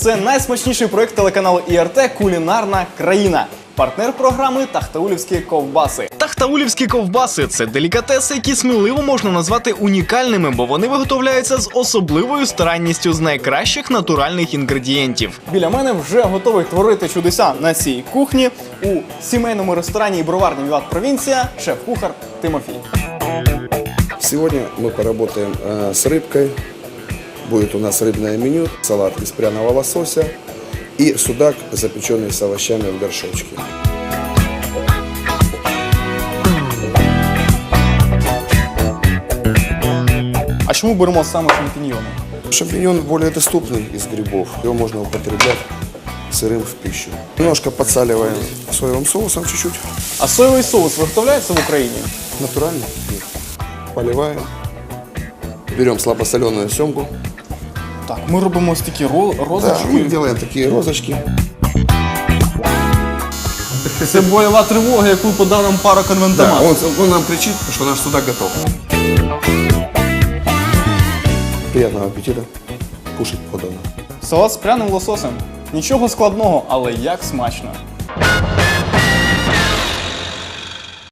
Це найсмачніший проект телеканалу ІРТ Кулінарна країна. Партнер програми Тахтаулівські ковбаси. Тахтаулівські ковбаси це делікатеси, які сміливо можна назвати унікальними, бо вони виготовляються з особливою старанністю з найкращих натуральних інгредієнтів. Біля мене вже готовий творити чудеса на цій кухні у сімейному ресторані і броварні Віват Провінція, шеф-кухар Тимофій. Сегодня мы поработаем э, с рыбкой. Будет у нас рыбное меню, салат из пряного лосося и судак, запеченный с овощами в горшочке. А чому беремо саме шампіньйони? Шампиньон более доступный из грибов. Его можно употреблять сырым в пищу. Немножко подсаливаем соевым соусом чуть-чуть. А соєвий соус виготовляється в Україні? Натурально. Поливаем. Берем слабосоленую семгу. Так, ми робимо ось такі ро- Да, розочки. мы делаем такие розочки. Це бойова тривога, яку подав нам пара Да, конвентомат. он, он нам кричит, что наш судак готов. Приятного аппетита. Кушать подано. Салат з пряним лососем. Нічого складного, але як смачно.